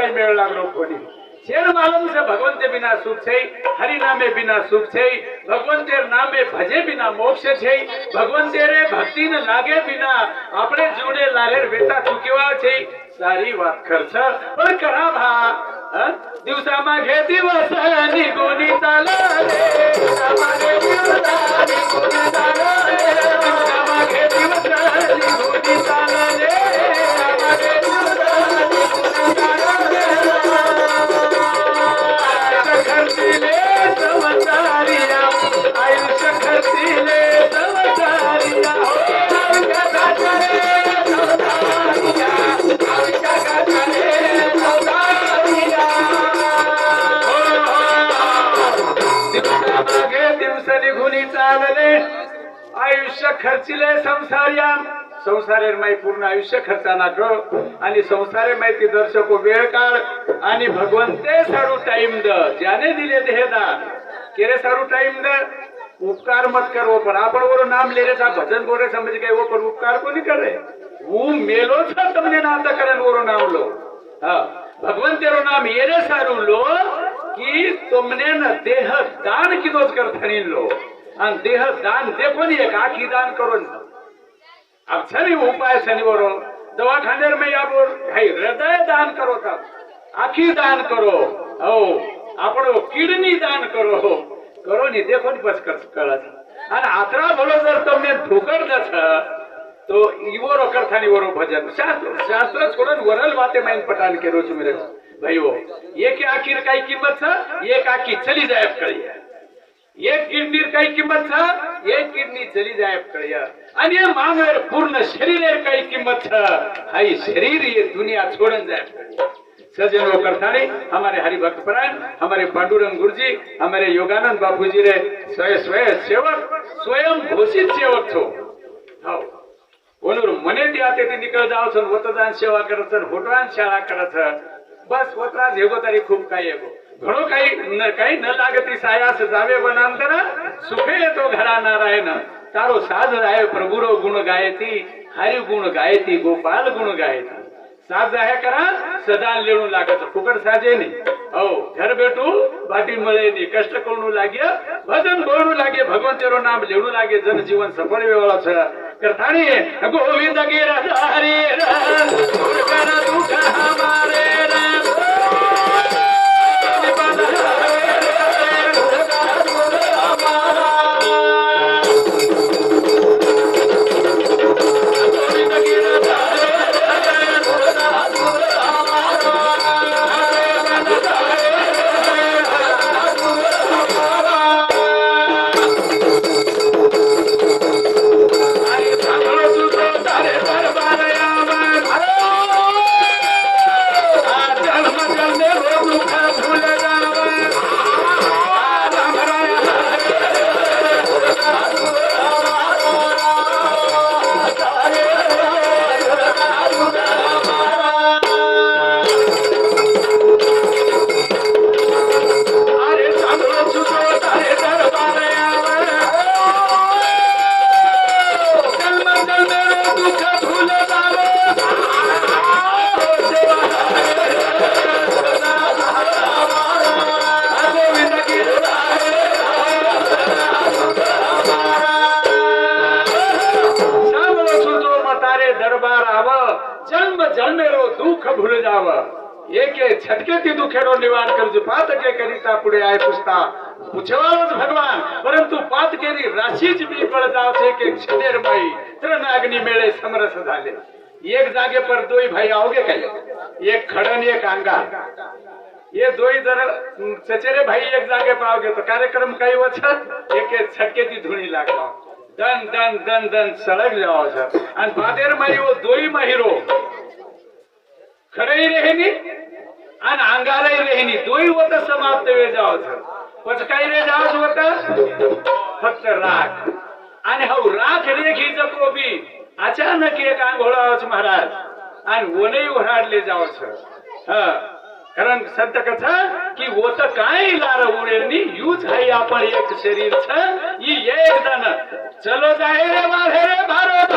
કઈ મેળ લાગલો કોની શેર માલુમ છે, ભગવંતે બિના સુખ છે હરિ નામે બિના સુખ છે, ભગવંતે નામે ભજે બિના મોક્ષ છે, ભગવંતે રે ભક્તિ ને લાગે બિના આપણે જોડે લાહેર વેતા ચૂક્યો છે. સારી વાત ખર્ચ પણ કરા ભા દિવસામાં ઘે દિવસની ગુની તાલા રે દિવસની ગુની તાલા ಖರ್ಚಿಲೆ ಸಂಸಾರ್ಯ संसारे ಮೈ पूर्ण आयुष्य खर्चाना ग आणि संसारे माहिती दर्शको वेळ काळ. आणि भगवंते सारू टाइम द. ज्याने दिले हे दान केरे सारू टाइम द? उपकार मत करो पण आपण वरून नाम ले रेचा भजन बोरे समझ गए वो पर उपकार कोणी करे? वो मेलो था तुमने तक करन वरून नाम लो हा भगवंतेरो नाम येरे सारू लो की तुमने न देह दान किदोज कर थनी लो થણી લો અને દેહ દાન દેખો ને એક આખી દાન કરો ને આપ છે ને ઉપાય શનિવારો દવાખાને મેં આપો ભાઈ હૃદય દાન કરો તા આખી દાન કરો હો આપણો કિડની દાન કરો કરો ની દેખો ને પછી કર- કરે છે અને આતરા ભલો જર તમને ઠોકર દે છે તો ઈવોરો કરથાની વરો ભજન શાસ્ત્ર શાસ્ત્ર છોડો ને વરલ વાતે માઈન પટાન કર્યો છું મેરે ભાઈઓ એક આખી કઈ કિંમત છે એક આખી ચલી જાય એમ કરીએ એક કિડની કઈ કિંમત છે એક કિડની ચલી જાય એમ કરીએ અને એ માનવેર પૂર્ણ શરીરેર કઈ કિંમત છે હાઈ શરીર ये दुनिया छोड़न जाए एम કરીએ सज्जनों करथानी हमारे हरिभक्त परायण हमारे पांडुरंग गुरु जी हमारे योगानंद बापू जी रे स्वयं स्वयं सेवक स्वयं घोषित सेवक छो हाओ ઓલું મને ત્યાંથી નીકળ જાવ છો ને વતદાન સેવા કરે છે ને હોટવાન શાળા કરે છે બસ વતરા જેગો તારી ખૂબ કાઈ એગો म्हणून काही काही न लागती सायास जावे वनांतर सुखे तो घरा नारायण तारो साज आहे प्रभुरो गुण गायती हरी गुण गायती गोपाल गुण गायती. साज आहे करा सदा लिहून लागत. फुकट साजे हो घर भेटू बाटी मळेनी कष्ट करू लागे भजन बोलू लागे भगवंत नाम लिहू लागे जनजीवन सफळ वेळा करताने करतानी गोविंद गिरधारी रे. છટકેથી દુખેરો નિવારણ કરજો પાતકે કરીતા પુડે આય પૂછતા પૂછવાનો જ ભગવાન પરંતુ પાતકેરી રાશિ જ બી પડતા છે કે ક્ષણેરમય ત્રણ અગ્નિ મેળે સમરસ ધાલે એક જાગે પર દોઈ ભાઈ आओगे કઈ એક ખડન એક આંગા ये दो ही जर चचेरे भाई एक जागे पाओगे तो कार्यक्रम કઈ છે એક છટકેથી ધૂણી લાગવા દન દન દન દન સળગ જાવ છે અને ભાદેર માર્યો દોઈ માહિરો ખડઈ રહેની અને આંગારે आणि अंगालाही रेहणी दोही होत समाप्त वेळ जावाच पण काही रे जावाच होत फक्त राख आणि हो राख रेखी जकोबी अचानक एक आंघोळावच महाराज. आणि वनही उराडले जावच ह. कारण संत कथा की होत काय लार उरेनी यूज आहे आपण एक शरीर छ ई एक जण चलो जाहे रे वाढे रे भारत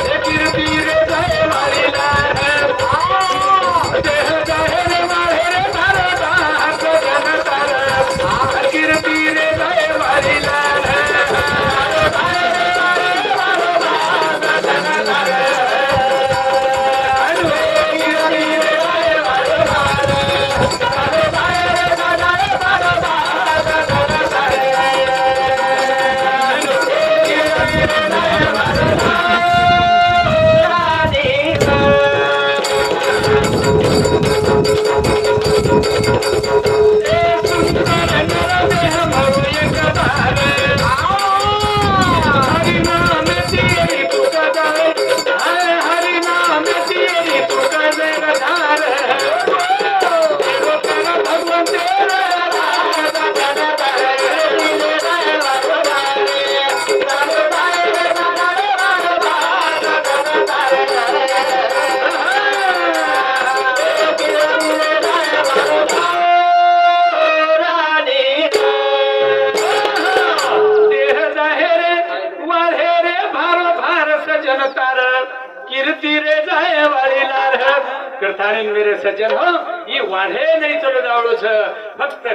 ए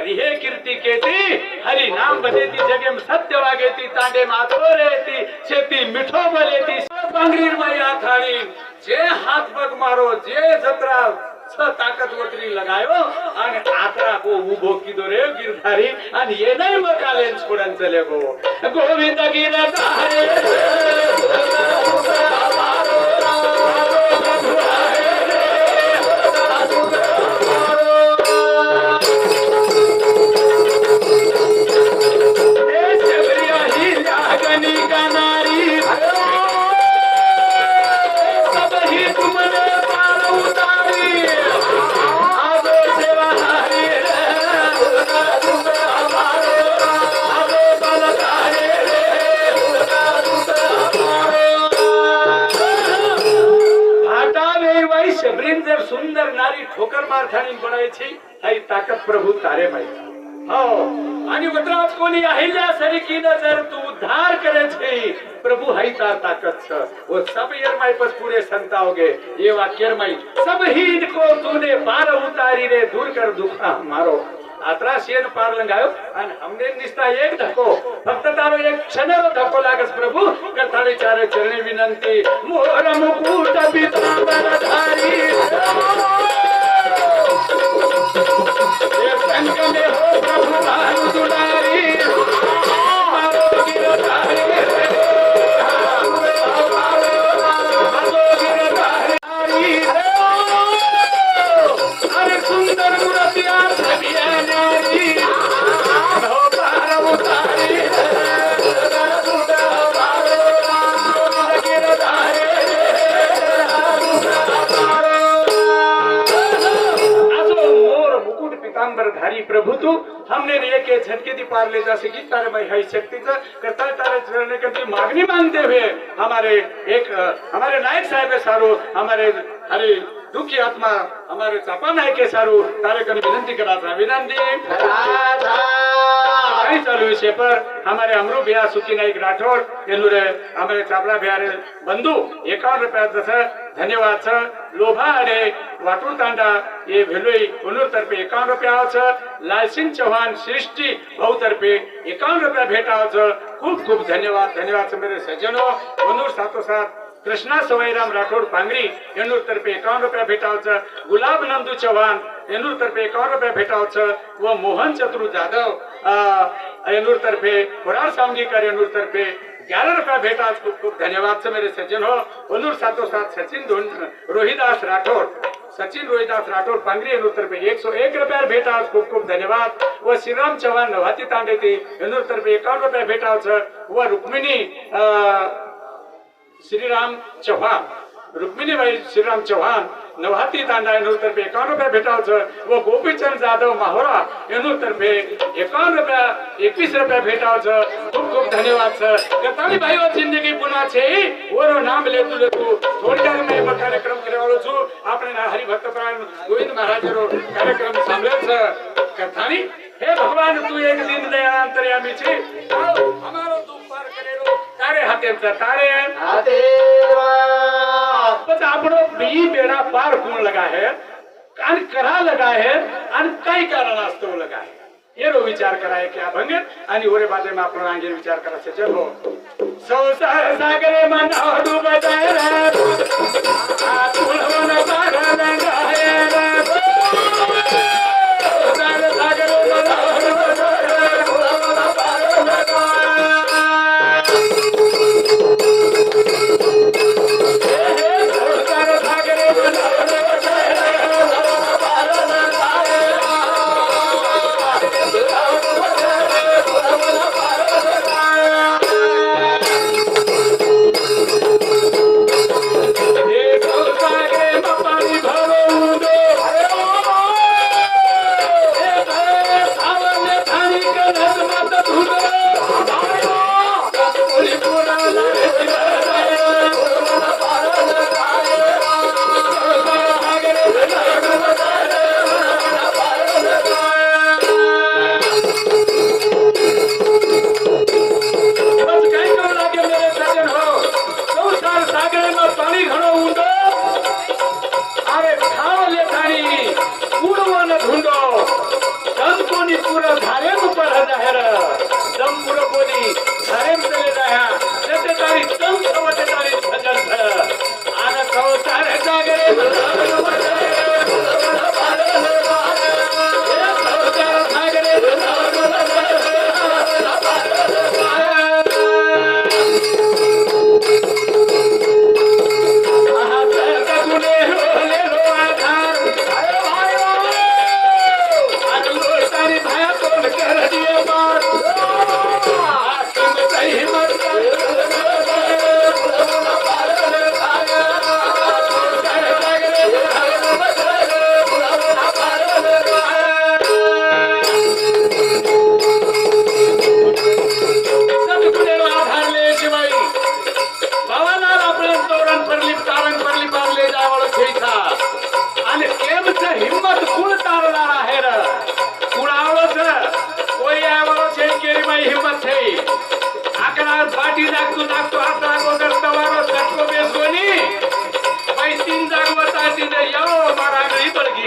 फक्त कीर्ती केती हरी नाम बदेती जगे सत्य वागेती तांडे माथो रेती शेती मिठो बलेती बांगरी माई आथाणी जे हाथ बग मारो जे जत्रा छ ताकद वतरी लगायो आणि आत्रा को उभो किदो रे गिरधारी आणि ये नाही मग कालेन छोडन चले गो. गोविंद गिरधारे केले पाहिजे हो. आणि मित्रांत कोणी अहिल्या सरिकीनं जर तू उद्धार करे प्रभू हाई तार ताकत छ वो सब यरमाई पर पूरे संताओगे ये वाक्यरमाई सब ही इनको तूने पार उतारी रे दूर कर दुखा. मारो. આત્રા શેન पार लंगायो. અને અમને निस्ता एक धक्को. ફક્ત તારો एक ક્ષણનો धक्को લાગસ પ્રભુ કરતાની ચારે ચરણી વિનંતી મોર મુકુટ બિતા पार ले जा सकी तारे भाई शक्ति से करता तारे चरणे करती मागणी मांगते हुए हमारे एक हमारे नायक साहब है हमारे हरे दुखी आत्मा हमारे चापा नायक के सारू. तारे विनंती करा था विनंती. कहीं चालू विषय पर हमारे अमरू भैया सुखी नाईक राठोड. येलुरे हमारे चापड़ा भैया रे बंधु. एकावन्न रुपया जसं धन्यवाद छ लोभा अरे वाटूर तांडा ये भेलोई उनूर तर्फे एकावन्न रुपया छ लालसिंग चौहान सृष्टि भाऊ तर्फे एकावन्न रुपया भेटा छ खूप खूप धन्यवाद धन्यवाद मेरे सज्जनो। साथो साथोसाथ कृष्णा सवाईराम राठोड पांगरी येनूर तर्फे एकावन्न रुपया भेटाव गुलाब नंदू चव्हाण येनूर तर्फे एकावन्न रुपया भेटाव व मोहन चतुर जाधव अ, तर्फे कुरार सावंगीकर येनूर तर्फे ग्यारह रुपया भेटा खूब खूब धन्यवाद से मेरे हो। सचिन हो। वनूर साथो साथ सचिन रोहिदास राठौर। सचिन रोहिदास राठौर पांगरी येनूर एक सौ एक रुपया भेटा खूब खूब धन्यवाद। व श्रीराम चव्हाण नवाती तांडेती येनूर तर्फे एकावन रुपया भेटा व रुक्मिणी श्रीराम श्रीराम चव्हाण रुक्मिणीबाई श्रीराम चव्हाण નવહાતી દાંડા એનું તરફે એકાવન રૂપિયા ભેટાવ છે વો ગોપીચંદ જાદવ માહોરા એનું તરફે એકાવન રૂપિયા એકવીસ રૂપિયા ભેટાવ છે ખૂબ ખૂબ ધન્યવાદ છે કરતાની ભાઈઓ જિંદગી પુના છે ઓરો નામ લેતું લેતું થોડી વાર મેં એમાં કાર્યક્રમ કરવાનો છું આપણે ના હરિભક્ત પ્રાણ ગોવિંદ મહારાજનો કાર્યક્રમ સાંભળ્યો છે કથાની હે ભગવાન તું એક દિન દયા અંતર્યામી છે આવ, અમારો દુઃખ પાર કરેલો તારે હાથે છે તારે પછી पण आपण बी बेडा पार होऊन लगा है आणि करा लगा है आणि काही कारण असतो लगा है. ये रो विचार कराय की अभंग आणि ओरे बाजे में आपण रांगे विचार करायचे जगो हो. संसार सागरे मन डुबत रे आतुल वन पार लगाय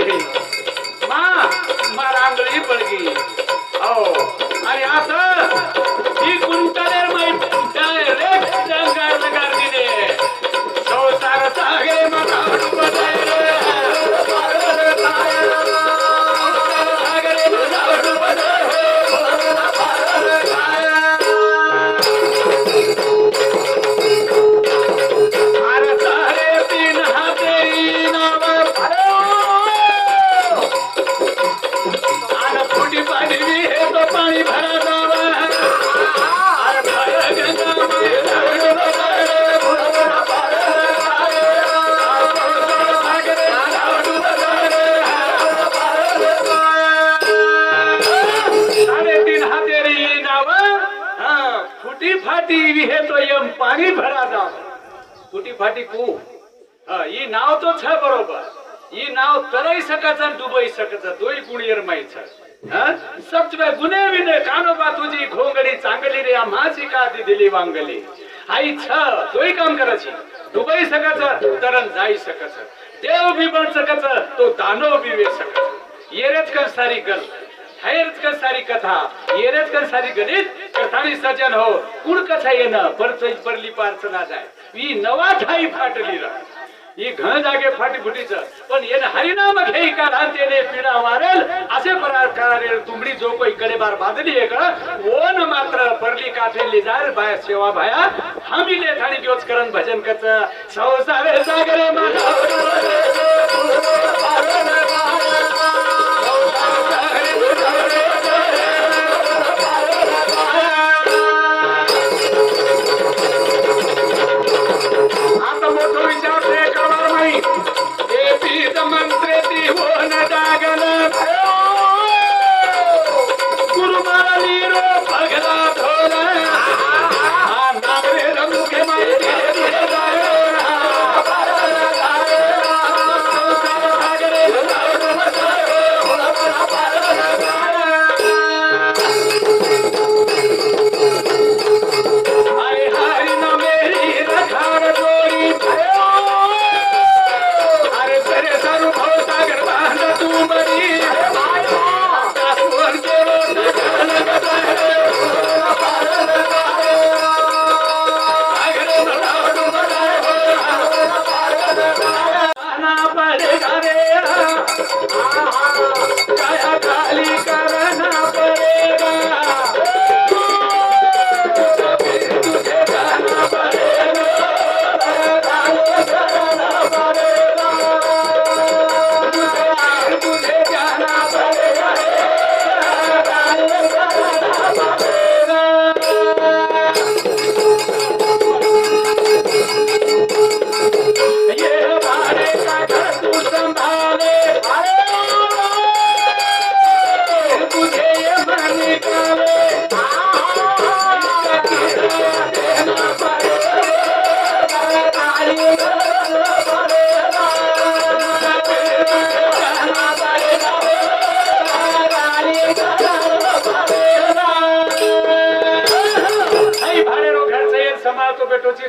हे मा रांगळी पडगी हो आणि आता ફૂટી ફાટી કુ હા ઈ નાવ તો છે બરોબર ઈ નાવ તરાઈ શકે છે અને ડૂબાઈ શકે છે તોય કુણિયર માં છે હા સચવે ગુને વિને કાનો બા તુજી ઘોંગડી ચાંગલી રે આ માછી કાતી દિલી વાંગલી આઈ છ તોય કામ કરે છે ડૂબાઈ શકે છે તરન જાય શકે છે દેવ બી બન શકે છે તો દાનો બી વે શકે છે યેરે જ કર સારી ગલ હૈર જ કર સારી કથા યેરે જ કર સારી ગણિત કથાની સજન હો કુળ કથા એના પરચજ પરલી પાર ई नवा ठाई फाटली रा. ही घन जागे फाटी फुटीच पण येन हरिनाम घेई का राहतेने पिणा मारेल असे परार करारेल तुमडी जो कोई कडे बार बांधली एक. ओन मात्र परली काठे जाईल बाय सेवा भाया. हमी लेठाणी जोच करण भजन कच. संसारे सागरे माझा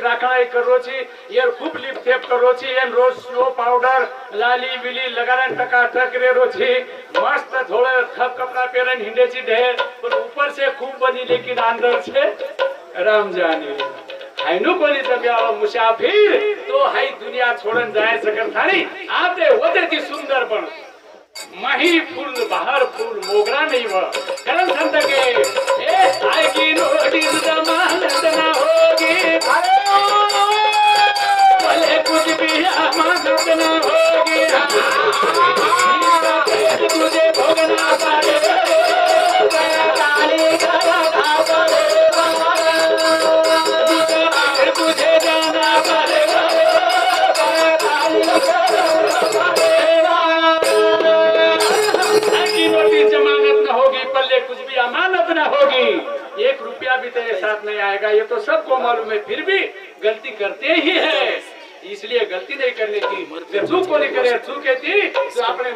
સંભાળતો બેઠો છે રાખણા કરો છે એ ખૂબ લીપ થેપ કરો છે એમ રોજ સ્લો પાવડર લાલી બીલી લગાડે ટકા ટક રેરો છે મસ્ત થોડે ખપ કપડા પહેરીને હિંડે છે ઢેર પણ ઉપર છે ખૂબ બની લેકિન અંદર છે રામ જાની હાઈનું કોની તમે આવો મુસાફિર તો હાઈ દુનિયા છોડન જાય સકર થાણી આપે વધેથી સુંદર પણ મહી ફૂલ બહાર ફૂલ મોગરા નહીં વ કરમ સંત भारत नहीं आएगा, ये तो सबको मालूम है, फिर भी गलती करते ही है। इसलिए गलती नहीं करने की चूक नहीं करे चूके थी तो आपने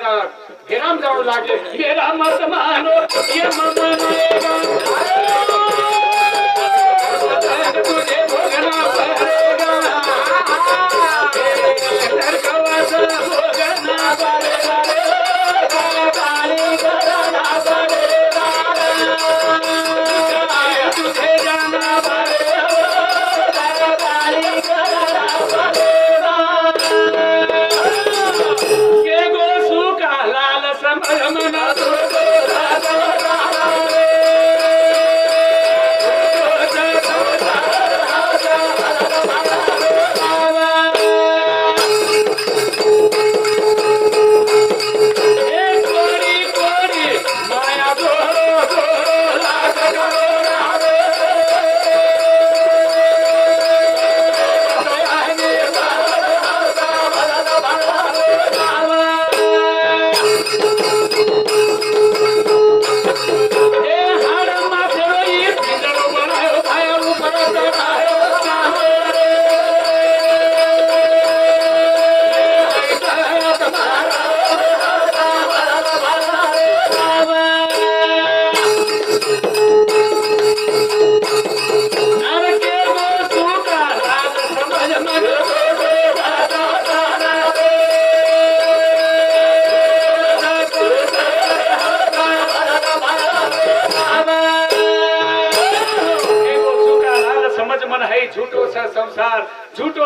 मेरा मत मानो ये मत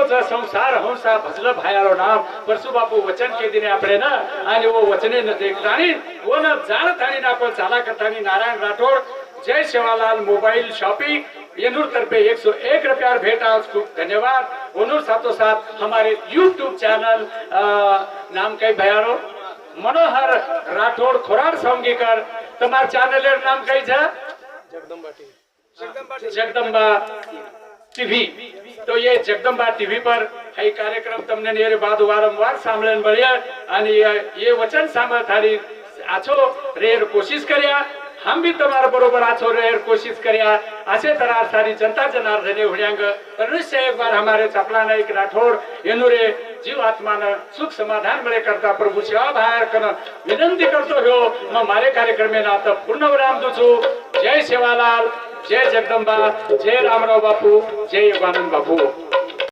स संसार हंसा ભજલ ભાયારો નામ પરસુ બાપુ વચન કે દીને આપણે ના અને ઓ વચને ન દેખાણી ઓ ન જાણ થાણી ના પણ ચાલા કરતાની નારાયણ રાઠોડ જય સેવાલાલ મોબાઈલ શોપિંગ येनूर तरफे 101 रुपया भेट आज. खूब धन्यवाद. ओनूर साथो साथ हमारे यूट्यूब चैनल नाम कई भयारो मनोहर राठौड़ खोरार संगीकर तुम्हार चैनल नाम कई जा? जगदम्बा जगदम्बा ટીવી તો એ જગદંબા ટીવી પર એ કાર્યક્રમ તમને નેરે બાદ વારંવાર સાંભળન મળ્યા અને એ- એ વચન સાંભળતાની આછો રેર કોશિશ કર્યા हम भी તમારા બરોબર આછો રેર कोशिश કર્યા આશે તરાર સારી जनता जनार्दने हुड्यांग अवश्य एक बार हमारे चपला नाईक राठोड येनुरे जीव आत्मानं सुख समाधान मिळे करता प्रभू सेवा बाहेर कन विनंती करतो ह्यो मग मारे कार्यक्रमे ना आता पूर्ण विराम दुचू जय सेवालाल जय जगदंबा जय रामराव बापू जय योगानंद बापू